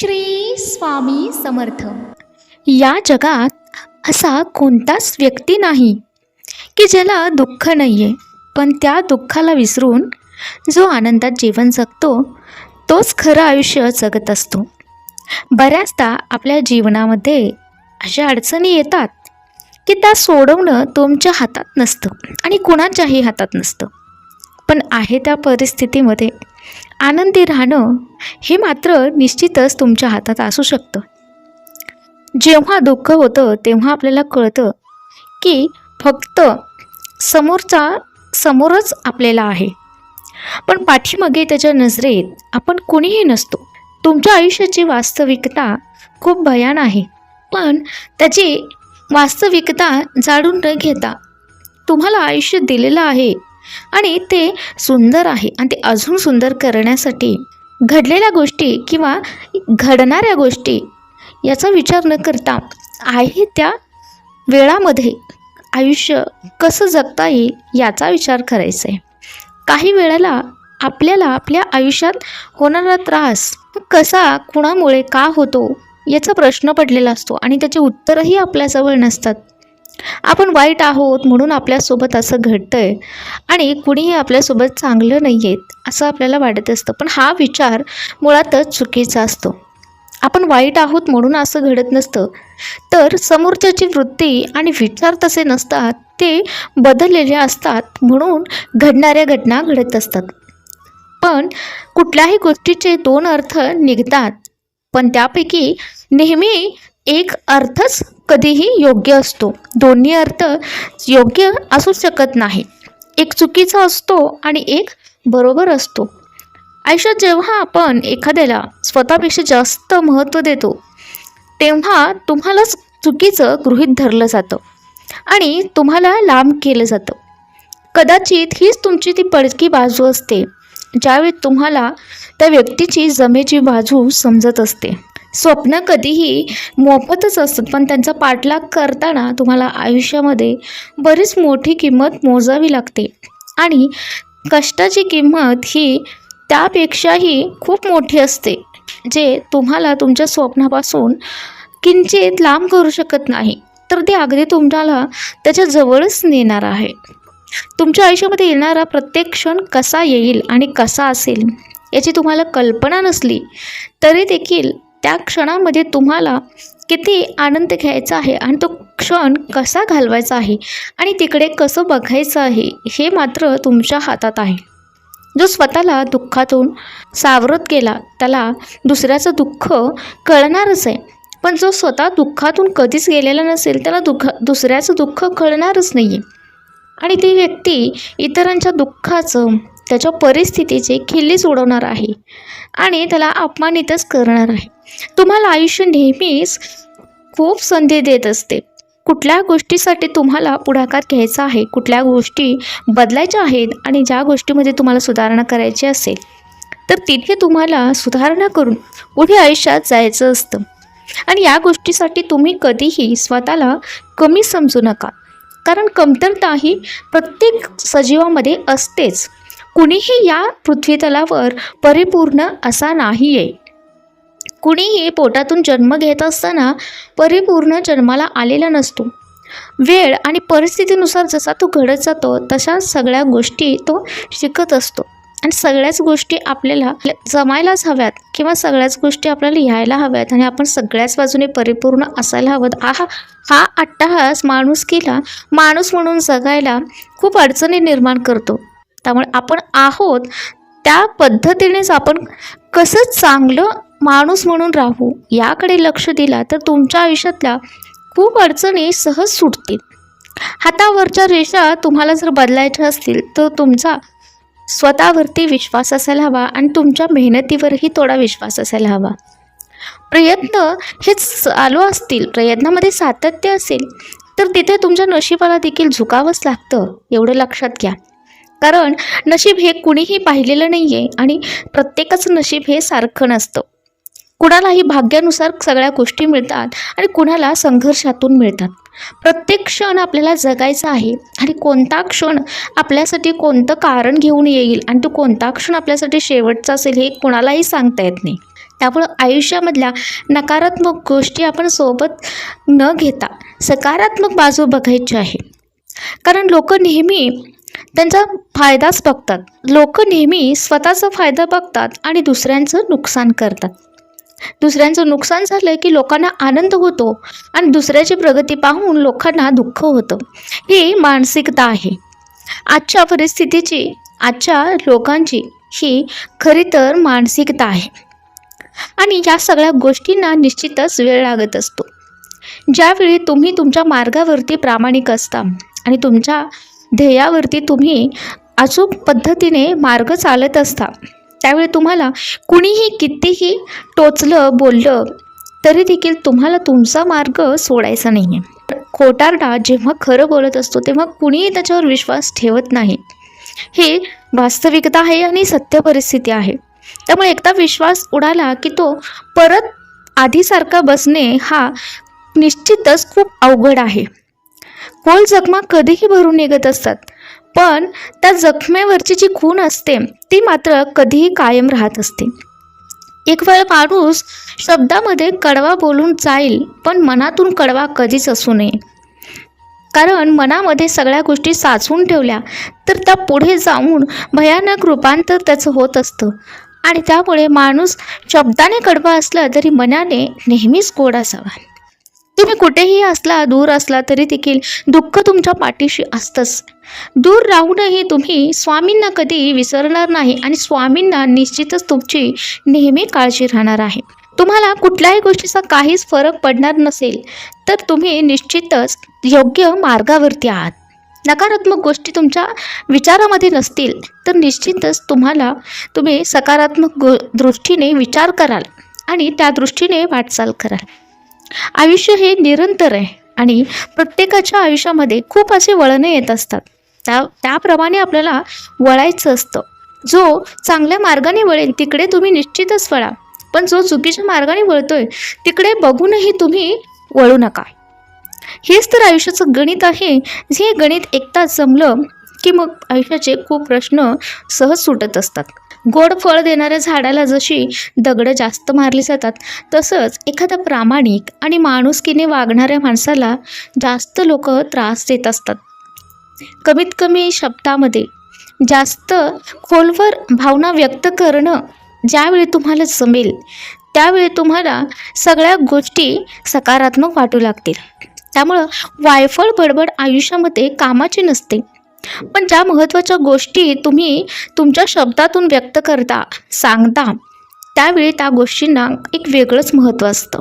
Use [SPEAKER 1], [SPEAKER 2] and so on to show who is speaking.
[SPEAKER 1] श्री स्वामी समर्थ. या जगात असा कोणताच व्यक्ती नाही की ज्याला दुःख नाही आहे पण त्या दुःखाला विसरून जो आनंदात जीवन जगतो तोच खरं आयुष्य जगत असतो. बऱ्याचदा आपल्या जीवनामध्ये अशा अडचणी येतात की त्या सोडवणं तुमच्या हातात नसतं आणि कुणाच्याही हातात नसतं. पण आहे त्या परिस्थितीमध्ये आनंदी राहणं हे मात्र निश्चितच तुमच्या हातात असू शकतं. जेव्हा दुःख होतं तेव्हा आपल्याला कळतं की फक्त समोरचा समोरच आपल्याला आहे. पण पाठीमागे त्याच्या नजरेत आपण कुणीही नसतो. तुमच्या आयुष्याची वास्तविकता खूप भयान आहे. पण त्याची वास्तविकता जाणून न घेता तुम्हाला आयुष्य दिलेलं आहे आणि ते सुंदर आहे. आणि ते अजून सुंदर करण्यासाठी घडलेल्या गोष्टी किंवा घडणाऱ्या गोष्टी याचा विचार न करता आहे त्या वेळामध्ये आयुष्य कसं जगता येईल याचा विचार करायचा आहे काही वेळेला आपल्याला आपल्या आयुष्यात होणारा त्रास कसा कुणामुळे का होतो याचा प्रश्न पडलेला असतो आणि त्याचे उत्तरही आपल्याजवळ नसतात. आपण वाईट आहोत म्हणून आपल्यासोबत असं घडतंय. आणि कुणीही आपल्यासोबत चांगलं नाही आहेत असं आपल्याला वाटत असतं. पण हा विचार मुळातच चुकीचा असतो. आपण वाईट आहोत म्हणून असं घडत नसतं. तर समोरच्याची वृत्ती आणि विचार तसे नसतात ते बदललेले असतात म्हणून घडणाऱ्या घटना घडत असतात. पण कुठल्याही गोष्टीचे दोन अर्थ निघतात. पण त्यापैकी नेहमी एक अर्थच कधीही योग्य असतो. दोन्ही अर्थ योग्य असू शकत नाही. एक चुकीचा असतो आणि एक बरोबर असतो. आयुष्यात जेव्हा आपण एखाद्याला स्वतःपेक्षा जास्त महत्त्व देतो तेव्हा तुम्हालाच चुकीचं गृहीत धरलं जातं आणि तुम्हाला लांब केलं जातं. कदाचित हीच तुमची ती पडकी बाजू असते ज्यावेळी तुम्हाला त्या व्यक्तीची जमेची बाजू समजत असते. स्वप्न कधीही मोफतच असतात पण त्यांचा पाठलाग करताना तुम्हाला आयुष्यामध्ये बरीच मोठी किंमत मोजावी लागते. आणि कष्टाची किंमत ही त्यापेक्षाही खूप मोठी असते जे तुम्हाला तुमच्या स्वप्नापासून किंचित लांब करू शकत नाही. तर ते अगदी तुम्हाला त्याच्या जवळच नेणार आहे. तुमच्या आयुष्यामध्ये येणारा प्रत्येक क्षण कसा येईल आणि कसा असेल याची तुम्हाला कल्पना नसली तरी देखील त्या क्षणामध्ये तुम्हाला किती आनंद घ्यायचा आहे आणि तो क्षण कसा घालवायचा आहे आणि तिकडे कसं बघायचं आहे हे मात्र तुमच्या हातात आहे. जो स्वतःला दुःखातून सावरत गेला त्याला दुसऱ्याचं दुःख कळणारच आहे. पण जो स्वतः दुःखातून कधीच गेलेला नसेल त्याला दुःख दुसऱ्याचं दुःख कळणारच नाही आहे आणि ती व्यक्ती इतरांच्या दुःखाचं त्याच्या परिस्थितीचे खिल्लीच उडवणार आहे आणि त्याला अपमानितच करणार आहे. तुम्हाला आयुष्य नेहमीच खूप संधी देत असते. कुठल्या गोष्टीसाठी तुम्हाला पुढाकार घ्यायचा आहे कुठल्या गोष्टी बदलायच्या आहेत आणि ज्या गोष्टीमध्ये तुम्हाला सुधारणा करायची असेल तर तिथे तुम्हाला सुधारणा करून पुढे आयुष्यात जायचं असतं. आणि या गोष्टीसाठी तुम्ही कधीही स्वतःला कमी समजू नका. कारण कमतरता ही प्रत्येक सजीवामध्ये असतेच. कुणीही या पृथ्वीतलावर परिपूर्ण असा नाही आहे कुणीही पोटातून जन्म घेत असताना परिपूर्ण जन्माला आलेला नसतो. वेळ आणि परिस्थितीनुसार जसा तो घडत जातो तशा सगळ्या गोष्टी तो शिकत असतो. आणि सगळ्याच गोष्टी आपल्याला जमायलाच हव्यात किंवा सगळ्याच गोष्टी आपल्याला यायला हव्यात आणि आपण सगळ्याच बाजूने परिपूर्ण असायला हवं. हा हा अट्टहास माणुसकीला माणूस म्हणून जगायला खूप अडचणी निर्माण करतो. त्यामुळे आपण आहोत त्या पद्धतीनेच आपण कसं चांगलं माणूस म्हणून राहू याकडे लक्ष दिला तर तुमच्या आयुष्यातल्या खूप अडचणी सहज सुटतील. हातावरच्या रेषा तुम्हाला जर बदलायच्या असतील तर तुमचा स्वतःवरती विश्वास असायला हवा आणि तुमच्या मेहनतीवरही थोडा विश्वास असायला हवा. प्रयत्न हे चालू असतील प्रयत्नामध्ये सातत्य असेल तर तिथे तुमच्या नशिबाला देखील झुकावंच लागतं एवढं लक्षात घ्या. कारण नशीब हे कुणीही पाहिलेलं नाही आहे आणि प्रत्येकाचं नशीब हे सारखं नसतं. कुणालाही भाग्यानुसार सगळ्या गोष्टी मिळतात आणि कुणाला संघर्षातून मिळतात. प्रत्येक क्षण आपल्याला जगायचा आहे आणि कोणता क्षण आपल्यासाठी कोणतं कारण घेऊन येईल आणि तो कोणता क्षण आपल्यासाठी शेवटचा असेल हे कुणालाही सांगता येत नाही. त्यामुळं आयुष्यामधल्या नकारात्मक गोष्टी आपण सोबत न घेता सकारात्मक बाजू बघायची आहे. कारण लोक नेहमी त्यांचा फायदाच बघतात. लोक नेहमी स्वतःचा फायदा बघतात आणि दुसऱ्यांचं नुकसान करतात. दुसऱ्यांचं नुकसान झालं की लोकांना आनंद होतो आणि दुसऱ्याची प्रगती पाहून लोकांना दुःख होतं. ही मानसिकता आहे. आजच्या परिस्थितीची आजच्या लोकांची ही खरी तर मानसिकता आहे. आणि या सगळ्या गोष्टींना निश्चितच वेळ लागत असतो. ज्यावेळी तुम्ही तुमच्या मार्गावरती प्रामाणिक असता आणि तुमच्या ध्येयावरती तुम्ही अचूक पद्धतीने मार्ग चालत असता त्यावेळी तुम्हाला कुणीही कितीही टोचलं बोललं तरी देखील तुम्हाला तुमचा मार्ग सोडायचा नाही आहे खोटारडा जेव्हा खरं बोलत असतो तेव्हा कुणीही त्याच्यावर विश्वास ठेवत नाही. हे वास्तविकता आहे आणि सत्य परिस्थिती आहे. त्यामुळे एकदा विश्वास उडाला की तो परत आधीसारखा बसणे हा निश्चितच खूप अवघड आहे. खोल जखमा कधीही भरून निघत असतात. पण त्या जखमेवरची जी खून असते ती मात्र कधीही कायम राहत असते. एक वेळ माणूस शब्दामध्ये कडवा बोलून जाईल पण मनातून कडवा कधीच असू नये. कारण मनामध्ये सगळ्या गोष्टी साचवून ठेवल्या तर त्या पुढे जाऊन भयानक रूपांतर त्याचं होत असतं. आणि त्यामुळे माणूस शब्दाने कडवा असला तरी मनाने नेहमीच गोड असावा. तुम्ही कुठेही असला दूर असला तरी देखील दुःख तुमच्या पाठीशी असतंच. दूर राहूनही तुम्ही स्वामींना कधी विसरणार नाही आणि स्वामींना निश्चितच तुमची नेहमी काळजी राहणार आहे. तुम्हाला कुठल्याही गोष्टीचा काहीच फरक पडणार नसेल तर तुम्ही निश्चितच योग्य मार्गावरती आहात. नकारात्मक गोष्टी तुमच्या विचारामध्ये नसतील तर निश्चितच तुम्हाला तुम्ही सकारात्मक गो दृष्टीने विचार कराल आणि त्या दृष्टीने वाटचाल कराल. आयुष्य हे निरंतर आहे आणि प्रत्येकाच्या आयुष्यामध्ये खूप असे वळणे येत असतात. त्या त्याप्रमाणे आपल्याला वळायचं असतं. जो चांगल्या मार्गाने वळेल तिकडे तुम्ही निश्चितच वळा. पण जो चुकीच्या मार्गाने वळतोय तिकडे बघूनही तुम्ही वळू नका. हेच तर आयुष्याचं गणित आहे. जे गणित एकदा जमलं की मग आयुष्याचे खूप प्रश्न सहज सुटत असतात. गोड फळ देणाऱ्या झाडाला जशी दगडं जास्त मारली जातात तसंच एखादा प्रामाणिक आणि माणुसकीने वागणाऱ्या माणसाला जास्त लोक त्रास देत असतात. कमीत कमी शब्दामध्ये जास्त खोलवर भावना व्यक्त करणं ज्यावेळी तुम्हाला जमेल त्यावेळी तुम्हाला सगळ्या गोष्टी सकारात्मक वाटू लागतील. त्यामुळं वायफळ बडबड आयुष्यामध्ये कामाची नसते. पण ज्या महत्त्वाच्या गोष्टी तुम्ही तुमच्या शब्दातून व्यक्त करता सांगता त्यावेळी त्या गोष्टींना एक वेगळंच महत्त्व असतं.